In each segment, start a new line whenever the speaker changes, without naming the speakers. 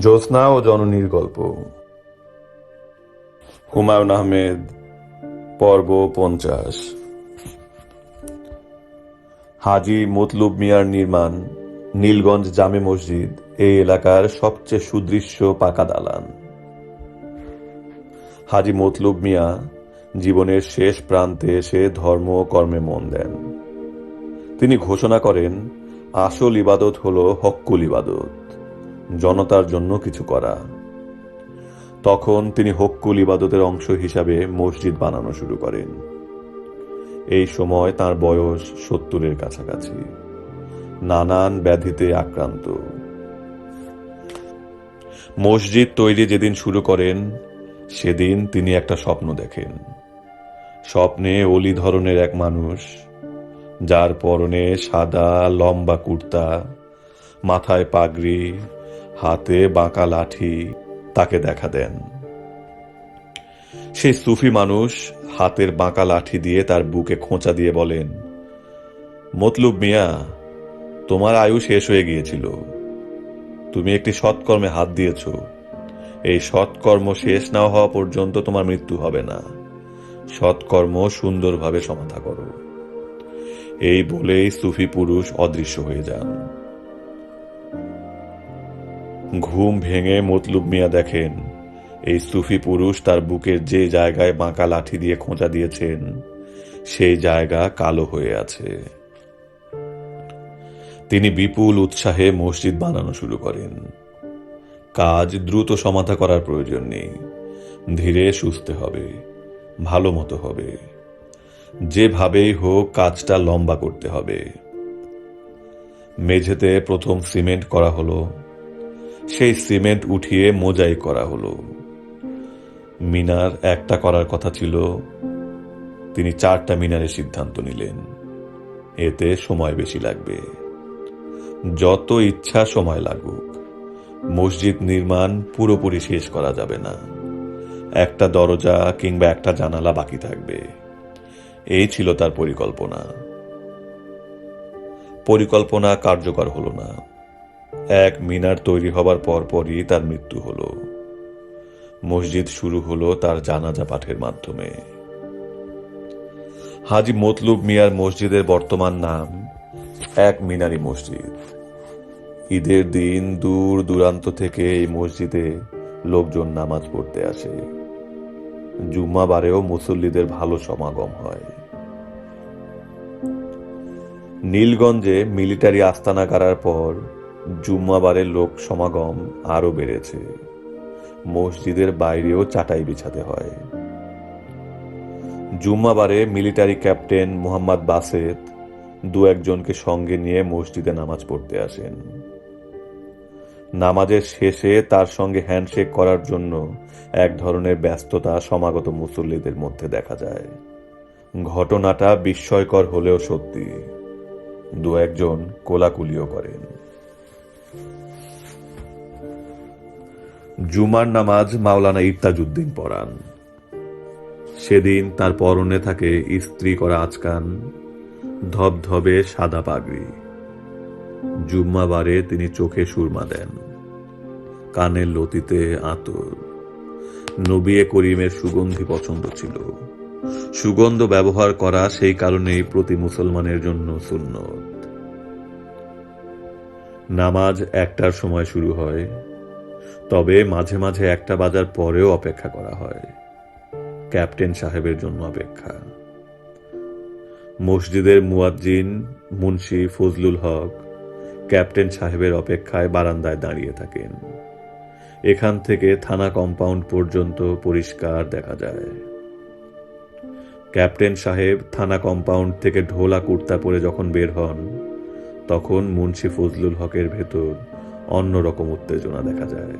জ্যোৎস্না ও জননীর গল্প। হুমায়ুন আহমেদ, পর্ব পঞ্চাশ। হাজি মতলুব মিয়ার নির্মাণ, নীলগঞ্জ জামে মসজিদ। এই এলাকার সবচেয়ে সুদৃশ্য পাকা দালান। হাজি মতলুব মিয়া জীবনের শেষ প্রান্তে এসে ধর্ম কর্মে মন দেন। তিনি ঘোষণা করেন, আসল ইবাদত হল হক্কুল ইবাদত, জনতার জন্য কিছু করা। তখন তিনি হক্কুল ইবাদতের অংশ হিসাবে মসজিদ বানানো শুরু করেন। এই সময় তার বয়স সত্তরের কাছাকাছি। নানান ব্যাধিতে আক্রান্ত। মসজিদ তৈরি যেদিন শুরু করেন, সেদিন তিনি একটা স্বপ্ন দেখেন। স্বপ্নে অলি ধরনের এক মানুষ, যার পরনে সাদা, লম্বা কুর্তা, মাথায় পাগড়ি, হাতে বাঁকা লাঠি তাকে দেখা দেন। সেই সুফি মানুষ হাতের বাঁকা লাঠি দিয়ে তার বুকে খোঁচা দিয়ে বলেন, মতলুব মিয়া, তোমার আয়ু শেষ হয়ে গিয়েছিল। তুমি একটি সৎকর্মে হাত দিয়েছ। এই সৎকর্ম শেষ না হওয়া পর্যন্ত তোমার মৃত্যু হবে না। সৎকর্ম সুন্দরভাবে সমাধা করো। এই বলেই সুফি পুরুষ অদৃশ্য হয়ে যান। ঘুম ভেঙে মতলুব মিয়া দেখেন, এই সুফি পুরুষ তার বুকের যে জায়গায় বাঁকা লাঠি দিয়ে খোঁচা দিয়েছেন, সেই জায়গা কালো হয়ে আছে। তিনি বিপুল উৎসাহে মসজিদ বানানো শুরু করেন। কাজ দ্রুত সমাধা করার প্রয়োজন নেই। ধীরে সুস্থে হবে, ভালো মতো হবে। যেভাবেই হোক কাজটা লম্বা করতে হবে। মেঝেতে প্রথম সিমেন্ট করা হলো, সেই সিমেন্ট উঠিয়ে মোজাই করা হলো। মিনার একটা করার কথা ছিল, তিনি চারটা মিনারের সিদ্ধান্ত নিলেন। এতে সময় বেশি লাগবে। যত ইচ্ছা সময় লাগুক। মসজিদ নির্মাণ পুরোপুরি শেষ করা যাবে না। একটা দরজা কিংবা একটা জানালা বাকি থাকবে। এই ছিল তার পরিকল্পনা। পরিকল্পনা কার্যকর হলো না। এক মিনার তৈরি হবার পরপরই তার মৃত্যু হলো। মসজিদ শুরু হলো তার জানাজা পাঠের মাধ্যমে। হাজি মতলুব মিয়ার মসজিদের বর্তমান নাম এক মিনারি মসজিদ। ঈদের দিন দূর দূরান্ত থেকে এই মসজিদে লোকজন নামাজ পড়তে আসে। জুম্মাবারেও মুসল্লিদের ভালো সমাগম হয়। নীলগঞ্জে মিলিটারি আস্তানা গাড়ার পর জুম্মাবারের লোক সমাগম আরও বেড়েছে। মসজিদের বাইরেও চাটাই বিছাতে হয়। জুম্মাবারে মিলিটারি ক্যাপ্টেন মোহাম্মদ বাসেত দু একজনকে সঙ্গে নিয়ে মসজিদে নামাজ পড়তে আসেন। নামাজের শেষে তার সঙ্গে হ্যান্ডশেক করার জন্য এক ধরনের ব্যস্ততা সমাগত মুসল্লিদের মধ্যে দেখা যায়। ঘটনাটা বিস্ময়কর হলেও সত্যি। দু একজন কোলাকুলিও করেন। জুমার নামাজ মাওলানা ইফতাজউদ্দিন পড়ান। সেদিন তার পরনে থাকে ইস্ত্রি করা আচকান ধবধবে সাদা পাগড়ি। জুম্মাবারে তিনি চোখে সুরমা দেন। কানের লতিতে আতর। নবিয়ে করিমের সুগন্ধি পছন্দ ছিল। সুগন্ধ ব্যবহার করা সেই কারণেই প্রতি মুসলমানের জন্য সুন্নত। নামাজ একটার সময় শুরু হয়, তবে মাঝে মাঝে একটা বাজার পরেও অপেক্ষা করা হয়। ক্যাপ্টেন সাহেবের জন্য অপেক্ষা। মসজিদের মুয়াজ্জিন মুন্সি ফজলুল হক ক্যাপ্টেন সাহেবের অপেক্ষায় বারান্দায় দাঁড়িয়ে থাকেন। এখান থেকে থানা কম্পাউন্ড পর্যন্ত পরিষ্কার দেখা যায়। ক্যাপ্টেন সাহেব থানা কম্পাউন্ড থেকে ঢোলা কুর্তা পরে যখন বের হন, তখন মুন্সি ফজলুল হকের ভেতর অন্যরকম উত্তেজনা দেখা যায়।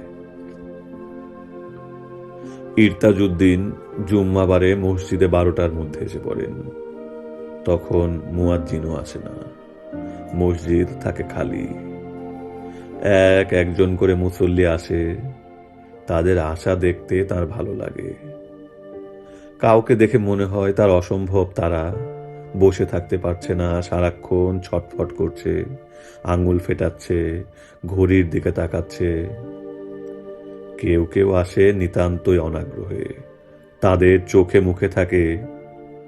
ইরতাজউদ্দিন জুম্মাবারে মসজিদে বারোটার মধ্যে এসে পড়েন। তখন মুয়াজ্জিনও আসে না। মসজিদ থাকে খালি। এক একজন করে মুসল্লি আসে, তাদের আশা দেখতে তার ভালো লাগে। কাউকে দেখে মনে হয় তার অসম্ভব তারা। বসে থাকতে পারছে না, সারাক্ষণ ছটফট করছে, আঙুল ফেটাচ্ছে, ঘড়ির দিকে তাকাচ্ছে। কেউ কেউ আসে নিতান্তই অনাগ্রহে। তাদের চোখে মুখে থাকে,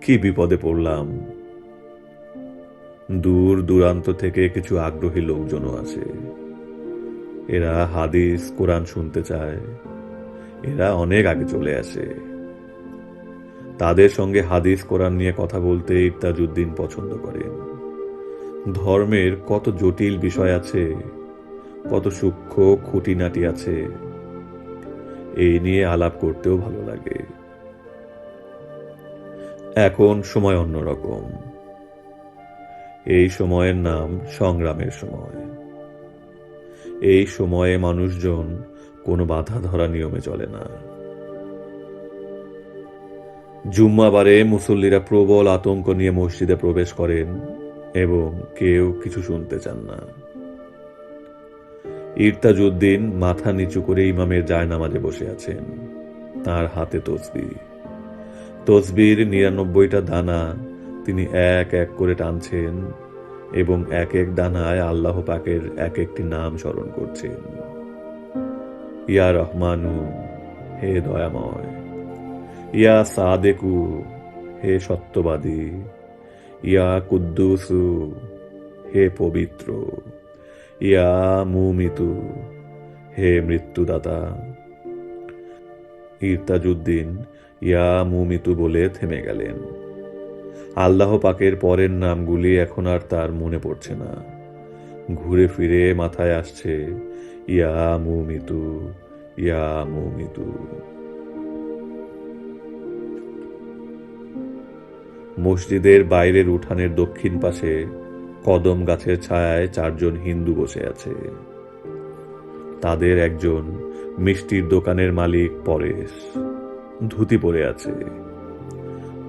কি বিপদে পড়লাম? দূর দূরান্ত থেকে কিছু আগ্রহী লোকজনও আসে এরা হাদিস, কোরআন শুনতে চায়। এরা অনেক আগে চলে আসে। তাদের সঙ্গে হাদিস, কোরআন নিয়ে কথা বলতে ইত্তাজুদ্দিন পছন্দ করেন। ধর্মের কত জটিল বিষয় আছে, কত সূক্ষ্ম খুঁটিনাটি আছে এই নিয়ে আলাপ করতেও ভালো লাগে। এখন সময় অন্যরকম। এই সময়ের নাম সংগ্রামের সময়। এই সময়ে মানুষজন কোনো বাধা ধরা নিয়মে চলে না। জুম্মাবারে মুসল্লিরা প্রবল আতঙ্ক নিয়ে মসজিদে প্রবেশ করেন এবং কেউ কিছু শুনতে চান না। ইরতাজউদ্দিন মাথা নিচু করে ইমামের জায়নামাজে বসে আছেন। তার হাতে তসবি। তসবির নিরানব্বইটা দানা তিনি এক এক করে টানছেন এবং এক এক দানায় আল্লাহ পাকের এক একটি নাম স্মরণ করছেন। ইয়া রহমানু, হে দয়াময়। ইয়া সাদেকু, হে সত্যবাদী। ইয়া কুদ্দুসু, হে পবিত্র। ইয়া মুমিতু, হে মৃত্যুদাতা। ইরতাজুদ্দিন ইয়া মুমিতু বলে থেমে গেলেন। আল্লাহ পাকের পরের নামগুলি এখন আর তার মনে পড়ছে না। ঘুরে ফিরে মাথায় আসছে, ইয়া মুমিতু ইয়া মুমিতু। মসজিদের বাইরের উঠানের দক্ষিণ পাশে কদম গাছের ছায়ায় চারজন হিন্দু বসে আছে। তাদের একজন মিষ্টির দোকানের মালিক পরেশ। ধুতি পরে আছে।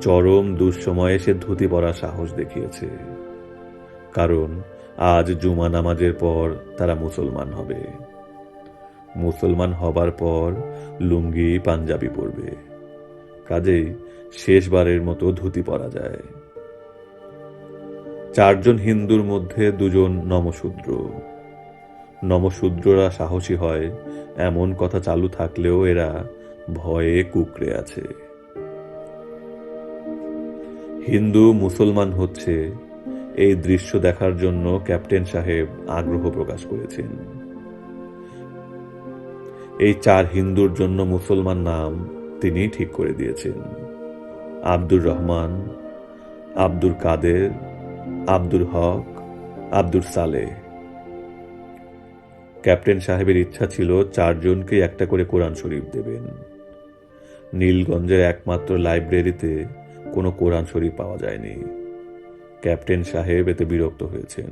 চরম দুঃসময়ে সে ধুতি পরা সাহস দেখিয়েছে। কারণ আজ জুমা নামাজের পর তারা মুসলমান হবে। মুসলমান হবার পর লুঙ্গি, পাঞ্জাবি পরবে। কাজেই শেষবারের মতো ধুতি পরা যায়। চারজন হিন্দুর মধ্যে দুজন নমশূদ্র। নমশূদ্ররা সাহসী হয়, এমন কথা চালু থাকলেও এরা ভয়ে কুকড়ে আছে। হিন্দু মুসলমান হচ্ছে এই দৃশ্য দেখার জন্য ক্যাপ্টেন সাহেব আগ্রহ প্রকাশ করেছেন। এই চার হিন্দুর জন্য মুসলমান নাম তিনি ঠিক করে দিয়েছেন। আব্দুর রহমান, আব্দুর কাদের আব্দুল হক, আব্দুর সালেহ। ক্যাপ্টেন সাহেবের ইচ্ছা ছিল চারজনকে একটা করে কোরআন শরীফ দেবেন। নীলগঞ্জের একমাত্র লাইব্রেরিতে কোনো কোরআন শরীফ পাওয়া যায়নি। ক্যাপ্টেন সাহেব এতে বিরক্ত হয়েছেন।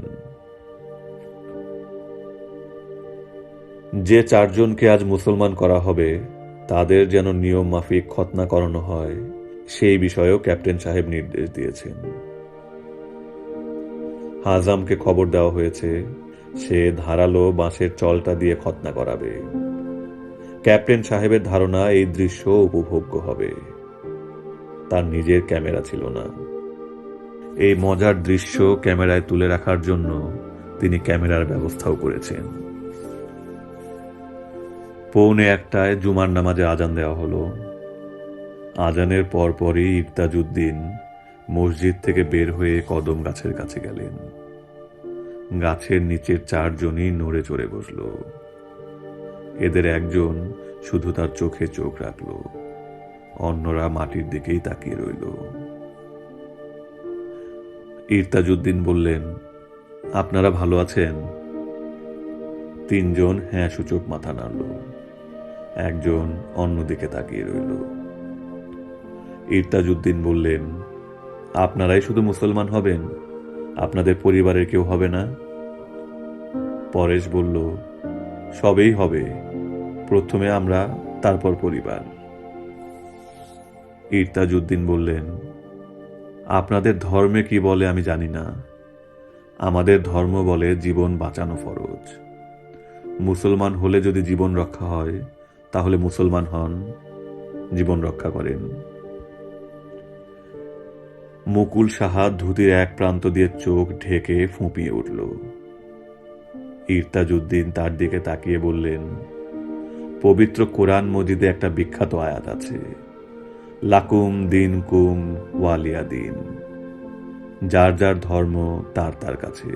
যে চারজনকে আজ মুসলমান করা হবে, তাদের যেন নিয়ম মাফিক খতনা করানো হয়, সেই বিষয়েও ক্যাপ্টেন সাহেব নির্দেশ দিয়েছেন। হাজামকে খবর দেওয়া হয়েছে, সে ধারালো বাঁশের চলটা দিয়ে খতনা করাবে। ক্যাপ্টেন সাহেবের ধারণা এই দৃশ্য উপভোগ্য হবে। তার নিজের ক্যামেরা ছিল না। এই মজার দৃশ্য ক্যামেরায় তুলে রাখার জন্য তিনি ক্যামেরার ব্যবস্থাও করেছেন। পৌনে একটায় জুমার নামাজে আজান দেওয়া হলো। আজানের পরপরই ইফতাজউদ্দিন মসজিদ থেকে বের হয়ে কদম গাছের কাছে গেলেন। গাছের নিচের চারজনই নড়ে চড়ে বসল। এদের একজন শুধু তার চোখে চোখ রাখল। অন্যরা মাটির দিকেই তাকিয়ে রইল। ইরতাজুদ্দিন বললেন, আপনারা ভালো আছেন? তিনজন হ্যাঁ সূচক মাথা নাড়ল। একজন অন্যদিকে তাকিয়ে রইল। ইরতাজউদ্দিন বললেন, আপনারাই শুধু মুসলমান হবেন, আপনাদের পরিবারের কেউ হবে না? পরেশ বলল, সবেই হবে, প্রথমে আমরা, তারপর পরিবার। ইরতাজউদ্দিন বললেন, আপনাদের ধর্মে কি বলে আমি জানি না। আমাদের ধর্ম বলে জীবন বাঁচানো ফরজ। মুসলমান হলে যদি জীবন রক্ষা হয়, তাহলে মুসলমান হন, জীবন রক্ষা করেন। মুকুল সাহা ধুতির এক প্রান্ত দিয়ে চোখ ঢেকে ফুঁপিয়ে উঠল। ইরতাজউদ্দিন তার দিকে তাকিয়ে বললেন, পবিত্র কোরআন মজিদে একটা বিখ্যাত আয়াত আছে। লাকুম দিন কুম ওয়ালিয়া দিন। যার যার ধর্ম, তার তার কাছে।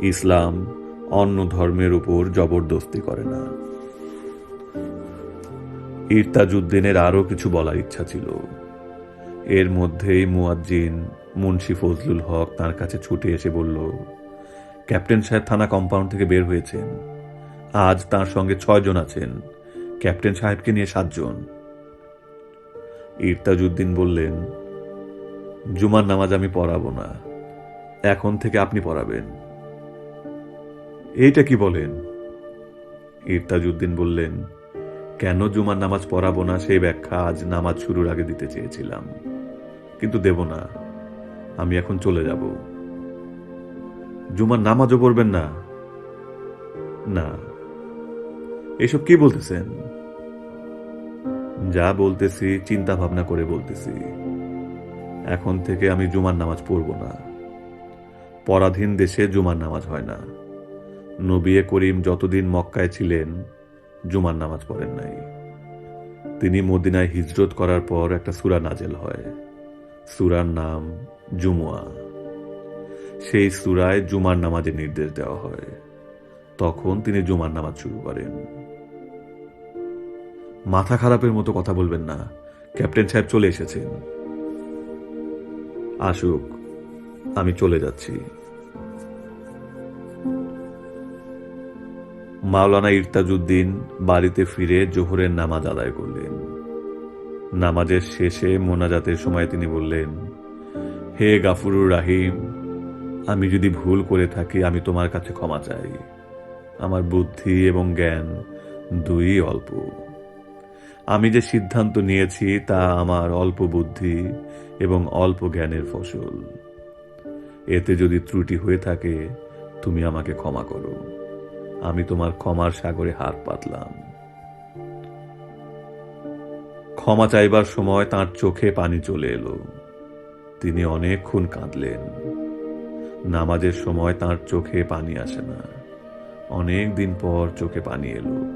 ইসলাম অন্য ধর্মের উপর জবরদস্তি করে না। ইরতাজউদ্দিনের আরও কিছু বলার ইচ্ছা ছিল। এর মধ্যেই মুয়াজ্জিন মুন্সি ফজলুল হক তার কাছে ছুটে এসে বলল, ক্যাপ্টেন সাহেব থানা কম্পাউন্ড থেকে বের হয়েছেন। আজ তার সঙ্গে ছয়জন আছেন। ক্যাপ্টেন সাহেবকে নিয়ে সাতজন। ইরতাজউদ্দিন বললেন, জুমার নামাজ আমি পড়াবো না, এখন থেকে আপনি পড়াবেন। এইটা কি বলেন? ইরতাজউদ্দিন বললেন, কেন জুমার নামাজ পড়াবো না সেই ব্যাখ্যা আজ নামাজ শুরুর আগে দিতে চেয়েছিলাম, কিন্তু দেব না, আমি এখন চলে যাব। জুমার নামাজও পড়বেন না? না। এসব কি বলতেছেন? যা বলতেছি চিন্তা ভাবনা করে বলতেছি। এখন থেকে আমি জুমার নামাজ পড়ব না। পরাধীন দেশে জুমার নামাজ হয় না। নবিয়ে করিম যতদিন মক্কায় ছিলেন, জুমার নামাজ পড়েন নাই। তিনি মদিনায় হিজরত করার পর একটা সুরা নাজেল হয়। সুরার নাম জুমুয়া। সেই সুরায় জুমার নামাজের নির্দেশ দেওয়া হয়। তখন তিনি জুমার নামাজ শুরু করেন। মাথা খারাপের মতো কথা বলবেন না। ক্যাপ্টেন সাহেব চলে এসেছেন আসুক, আমি চলে যাচ্ছি। মাওলানা ইরতাজুদ্দিন বাড়িতে ফিরে জোহরের নামাজ আদায় করলেন। নামাজের শেষে মোনাজাতের সময় তিনি বললেন, হে গাফুরুর রাহিম, আমি যদি ভুল করে থাকি, আমি তোমার কাছে ক্ষমা চাই। আমার বুদ্ধি এবং জ্ঞান দুই অল্প। আমি যে সিদ্ধান্ত নিয়েছি তা আমার অল্প বুদ্ধি এবং অল্প জ্ঞানের ফসল। এতে যদি ত্রুটি হয়ে থাকে, তুমি আমাকে ক্ষমা করো। আমি তোমার ক্ষমার সাগরে হাত পাতলাম। ক্ষমা চাইবার সময় তার চোখে পানি চলে এলো। তিনি অনেকক্ষণ কাঁদলেন। নামাজের সময় তার চোখে পানি আসে না। অনেক দিন পর চোখে পানি এলো।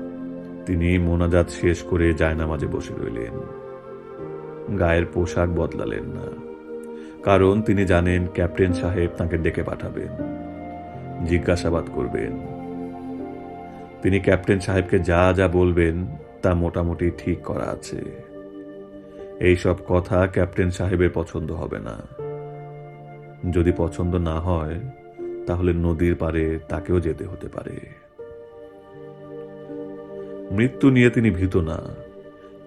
তিনি মোনাজাত শেষ করে জায়নামাজে বসে রইলেন। গায়ের পোশাক বদলালেন না, কারণ তিনি জানেন ক্যাপ্টেন সাহেব তাকে ডেকে পাঠাবেন, জিজ্ঞাসাবাদ করবেন। তিনি ক্যাপ্টেন সাহেবকে যা যা বলবেন তা মোটামুটি ঠিক করা আছে। এই সব কথা ক্যাপ্টেন সাহেবের পছন্দ হবে না। যদি পছন্দ না হয়, তাহলে নদীর পারে তাকেও যেতে হতে পারে। মৃত্যু নিয়ে তিনি ভীত না।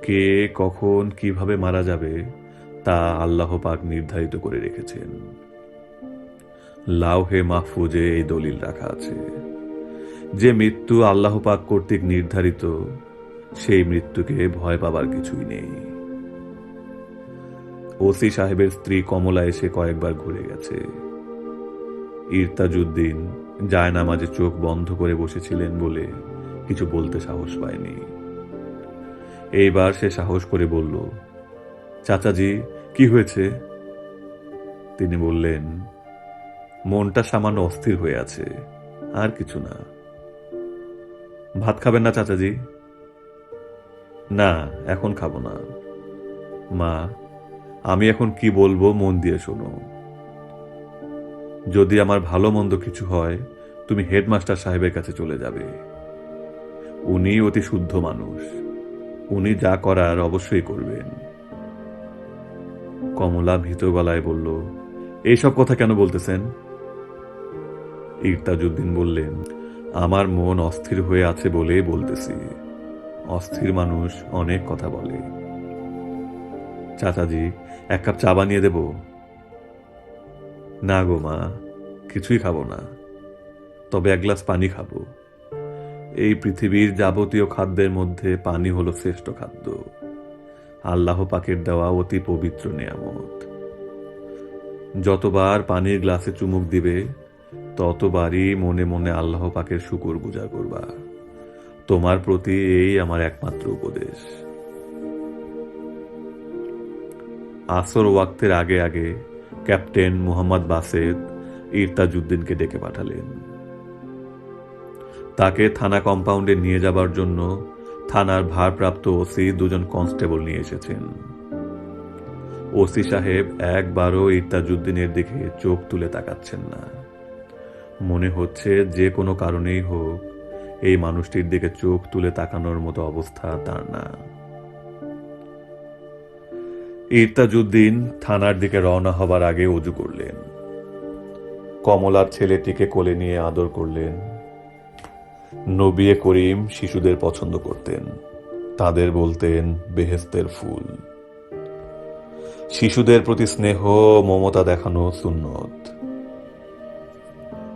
কে, কখন, কীভাবে মারা যাবে, তা আল্লাহ পাক নির্ধারিত করে রেখেছেন। লাউহে মাহফুজে এই দলিল রাখা আছে। যে মৃত্যু আল্লাহ পাক কর্তৃক নির্ধারিত, সেই মৃত্যুকে ভয় পাবার কিছুই নেই। ওসি সাহেবের স্ত্রী কমলা এসে কয়েকবার ঘুরে গেছে। ইরতাজুদ্দিন জায়নামাজে চোখ বন্ধ করে বসেছিলেন বলে কিছু বলতে সাহস পায়নি। এইবার সে সাহস করে বলল, চাচাজি, কি হয়েছে? তিনি বললেন, মনটা সামান্য অস্থির হয়ে আছে, আর কিছু না। ভাত খাবেন না চাচাজি? না, এখন খাব না। মা, আমি এখন কি বলব মন দিয়ে শোনো। যদি আমার ভালো মন্দ কিছু হয়, তুমি হেডমাস্টার সাহেবের কাছে চলে যাবে। উনি অতি শুদ্ধ মানুষ। উনি যা করার অবশ্যই করবেন। কমলা ভীত গলায় বলল এইসব কথা কেন বলতেছেন? ইরতাজুদ্দিন বললেন, আমার মন অস্থির হয়ে আছে বলেই বলতেছি। অস্থির মানুষ অনেক কথা বলে। চাচাজি, এক কাপ চা বানিয়ে দেব? না গো মা, কিছুই খাব না। তবে এক গ্লাস পানি খাব। এই পৃথিবীর যাবতীয় খাদ্যের মধ্যে পানি হলো শ্রেষ্ঠ খাদ্য। আল্লাহ পাকের দেওয়া অতি পবিত্র নেয়ামত। যতবার পানির গ্লাসে চুমুক দিবে, ততবারই মনে মনে আল্লাহ পাকের শুকুর গুজার করবা। তোমার প্রতি এই আমার একমাত্র উপদেশ। আসর ওয়াক্তের আগে আগে ক্যাপ্টেন মোহাম্মদ বাসেদ ইরতাজউদ্দিনকে ডেকে পাঠালেন। তাকে থানা কম্পাউন্ডে নিয়ে যাবার জন্য থানার ভারপ্রাপ্ত ওসি দুজন কনস্টেবল নিয়ে এসেছেন। ওসি সাহেব একবারও ইরতাজউদ্দিনের দিকে চোখ তুলে তাকাচ্ছেন না। মনে হচ্ছে যে কোনো কারণেই হোক, এই মানুষটির দিকে চোখ তুলে তাকানোর মতো অবস্থা তার না। ইরতাজউদ্দিন থানার দিকে রওনা হবার আগে অজু করলেন। কমলার ছেলেটিকে কোলে নিয়ে আদর করলেন। নবিয়ে করিম শিশুদের পছন্দ করতেন। তাদের বলতেন বেহেস্তের ফুল। শিশুদের প্রতি স্নেহ মমতা দেখানো সুন্নত।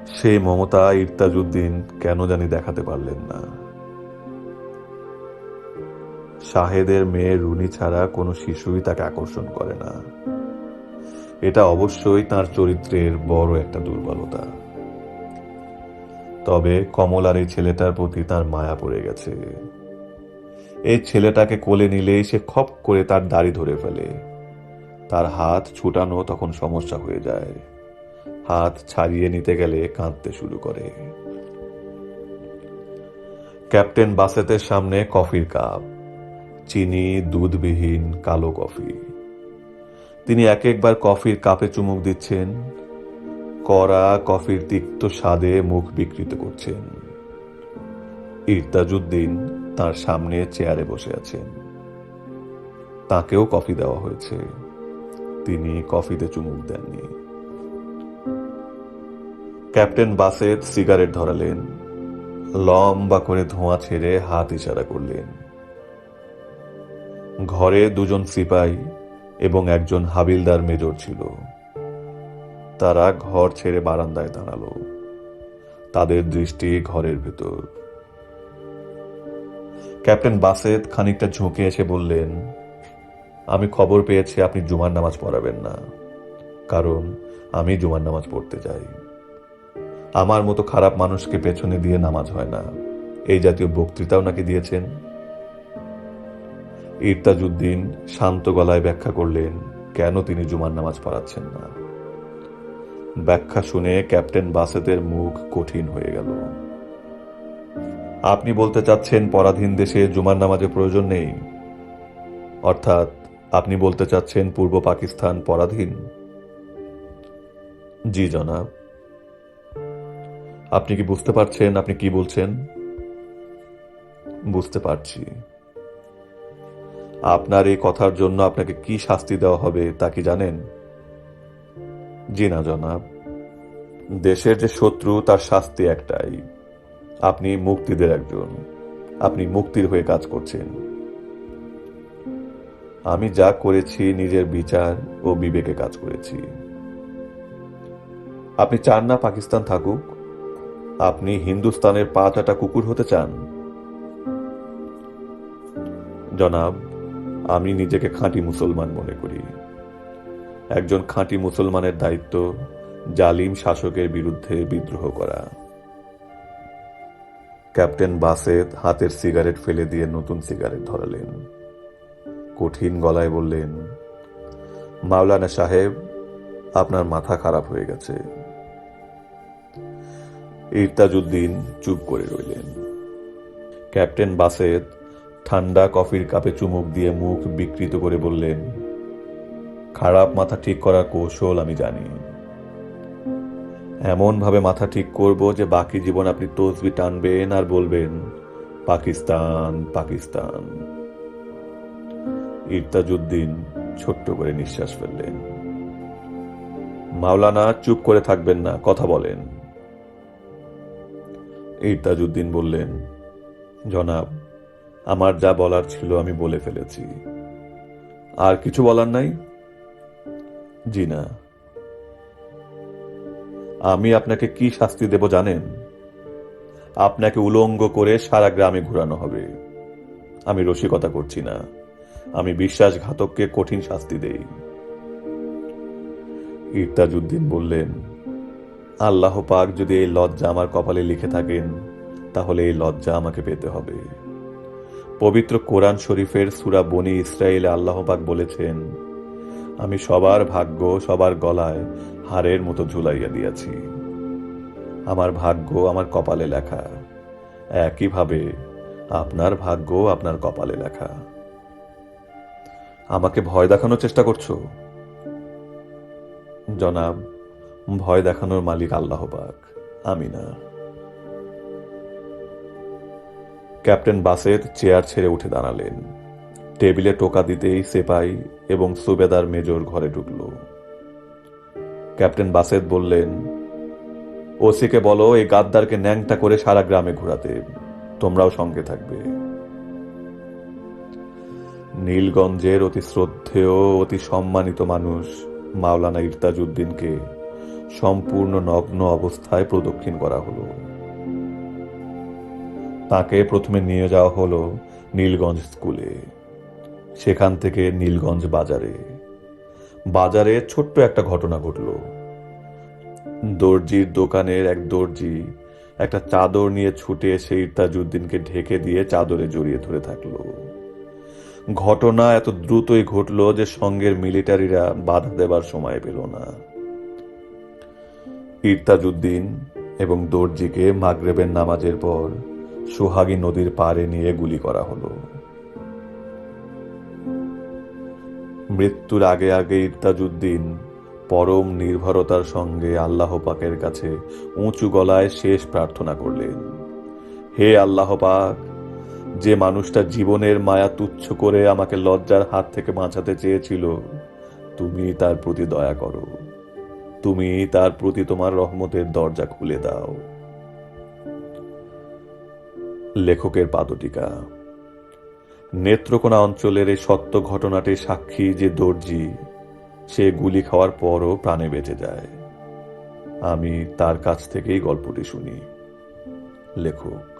সেই মমতা ইরতাজুদ্দিন কেন জানি দেখাতে পারলেন না। শাহেদের মেয়ে রুনি ছাড়া কোনো শিশুই তাকে আকর্ষণ করে না। এটা অবশ্যই তার চরিত্রের বড় একটা দুর্বলতা। তবে কমলার এই ছেলেটার প্রতি তার মায়া পড়ে গেছে। এই ছেলেটাকে কোলে নিলেই সে খপ করে তার দাড়ি ধরে ফেলে। তার হাত ছুটানো তখন সমস্যা হয়ে যায়। হাত ছাড়িয়ে নিতে গেলে কাঁদতে শুরু করে। ক্যাপ্টেন বাসেতের সামনে কফির কাপ। চিনি, দুধবিহীন কালো কফি। তিনি এক একবার কফির কাপে চুমুক দিচ্ছেন। কড়া কফির তিক্ত স্বাদে মুখ বিকৃত করছেন। ইরতাজুদ্দিন তার সামনে চেয়ারে বসে আছেন। তাকেও কফি দেওয়া হয়েছে। তিনি কফিতে চুমুক দেননি। ক্যাপ্টেন বাসেত সিগারেট ধরালেন। লম্বা করে ধোঁয়া ছেড়ে হাত ইশারা করলেন। ঘরে দুজন সিপাই এবং একজন হাবিলদার মেজর ছিল। তারা ঘর ছেড়ে বারান্দায় দাঁড়াল। তাদের দৃষ্টি ঘরের ভেতর। ক্যাপ্টেন বাসেত খানিকটা ঝুঁকে এসে বললেন, আমি খবর পেয়েছি, আপনি জুমার নামাজ পড়াবেন না। কারণ আমি জুমার নামাজ পড়তে যাই আমার মতো খারাপ মানুষকে পেছনে দিয়ে নামাজ হয় না। এই জাতীয় বক্তৃতাও নাকি দিয়েছেন? ইরতাজউদ্দিন শান্ত গলায় ব্যাখ্যা করলেন, কেন তিনি জুমার নামাজ পড়াচ্ছেন না? ব্যাখ্যা শুনে ক্যাপ্টেন বাসেতের মুখ কঠিন হয়ে গেল। আপনি বলতে চাচ্ছেন পরাধীন দেশে জুমার নামাজের প্রয়োজন নেই? অর্থাৎ আপনি বলতে চাচ্ছেন পূর্ব পাকিস্তান পরাধীন? জি, জনাব। আপনি কি বুঝতে পারছেন? আপনি কি বলছেন? বুঝতে পারছি। আপনার এই কথার জন্য আপনাকে কি শাস্তি দেওয়া হবে তা কি জানেন? জি না, জনাব। দেশের যে শত্রু, তার শাস্তি একটাই। আপনি মুক্তিদের একজন। আপনি মুক্তির হয়ে কাজ করছেন। আমি যা করেছি, নিজের বিচার ও বিবেকে কাজ করেছি। আপনি চান না পাকিস্তান থাকুক? আপনি হিন্দুস্তানের পা চাটা কুকুর হতে চান? জনাব, আমি নিজেকে খাঁটি মুসলমান মনে করি। একজন খাঁটি মুসলমানের দায়িত্ব জালিম শাসকের বিরুদ্ধে বিদ্রোহ করা। ক্যাপ্টেন বাসেত হাতের সিগারেট ফেলে দিয়ে নতুন সিগারেট ধরালেন। কঠিন গলায় বললেন, মাওলানা সাহেব, আপনার মাথা খারাপ হয়ে গেছে। ইরতাজউদ্দিন চুপ করে রইলেন। ক্যাপ্টেন বাসেত ঠান্ডা কফির কাপে চুমুক দিয়ে মুখ বিকৃত করে বললেন খারাপ মাথা ঠিক করার কৌশল আমি জানি। এমন ভাবে মাথা ঠিক করব যে বাকি জীবন আপনি তসবি টানবেন আর বলবেন, পাকিস্তান পাকিস্তান। ইরতাজুদ্দিন ছোট্ট করে নিঃশ্বাস ফেললেন। মাওলানা চুপ করে থাকবেন না, কথা বলেন। ইরতাজুদ্দিন বললেন, জনাব, আমার যা বলার ছিল আমি বলে ফেলেছি। আর কিছু বলার নাই? জি না। আমি আপনাকে কি শাস্তি দেব জানেন? আপনাকে উলঙ্গ করে সারা গ্রামে ঘোরানো হবে। আমি রসিকতা করছি না। আমি বিশ্বাসঘাতককে কঠিন শাস্তি দেই। ইরতাজউদ্দিন বললেন, আল্লাহ পাক যদি এই লজ্জা আমার কপালে লিখে থাকেন, তাহলে এই লজ্জা আমাকে পেতে হবে। পবিত্র কোরআন শরীফের সুরা বনি ইসরায়েলে আল্লাহ পাক বলেছেন আমি সবার ভাগ্য সবার গলায় হারের মতো ঝুলাইয়া দিয়াছি। আমার ভাগ্য আমার কপালে লেখা। একইভাবে আপনার ভাগ্য আপনার কপালে লেখা। আমাকে ভয় দেখানোর চেষ্টা করছ? জনাব, ভয় দেখানোর মালিক আল্লাহ পাক। আমি না ক্যাপ্টেন বাসের চেয়ার ছেড়ে উঠে দাঁড়ালেন। টেবিলে টোকা দিতেই সেপাই এবং সুবেদার মেজর ঘরে ঢুকল। ক্যাপ্টেন বাসেদ বললেন, ওসিকে বলো, এই গাদ্দারকে ন্যাংটা করে সারা গ্রামে ঘোরাতে। তোমরাও সঙ্গে থাকবে। নীলগঞ্জের অতি শ্রদ্ধেয়, অতি সম্মানিত মানুষ মাওলানা ইরতাজউদ্দিনকে সম্পূর্ণ নগ্ন অবস্থায় প্রদক্ষিণ করা হলো। তাকে প্রথমে নিয়ে যাওয়া হলো নীলগঞ্জ স্কুলে। সেখান থেকে নীলগঞ্জ বাজারে। বাজারে ছোট্ট একটা ঘটনা ঘটল। দর্জির দোকানের এক দর্জি একটা চাদর নিয়ে ছুটে এসে ইরতাজউদ্দিনকে ঢেকে দিয়ে চাদরে জড়িয়ে ধরে থাকল। ঘটনা এত দ্রুতই ঘটল যে সঙ্গের মিলিটারিরা বাধা দেবার সময় পেল না। ইরতাজউদ্দিন এবং দর্জিকে মাগরেবের নামাজের পর সোহাগী নদীর পাড়ে নিয়ে গুলি করা হলো। মৃত্যুর আগে আগে ইরতাজউদ্দিন পরম নির্ভরতার সঙ্গে আল্লাহ পাকের কাছে উঁচু গলায় শেষ প্রার্থনা করলেন। হে আল্লাহ পাক, যে মানুষটা জীবনের মায়া তুচ্ছ করে আমাকে লজ্জার হাত থেকে বাঁচাতে চেয়েছিল, তুমি তার প্রতি দয়া করো। তুমি তার প্রতি তোমার রহমতের দরজা খুলে দাও। লেখকের পাদটিকা নেত্রকোনা অঞ্চলের এই সত্য ঘটনাটির সাক্ষী যে দর্জি, সে গুলি খাওয়ার পরও প্রাণে বেঁচে যায়। আমি তার কাছ থেকেই গল্পটি শুনি। লেখক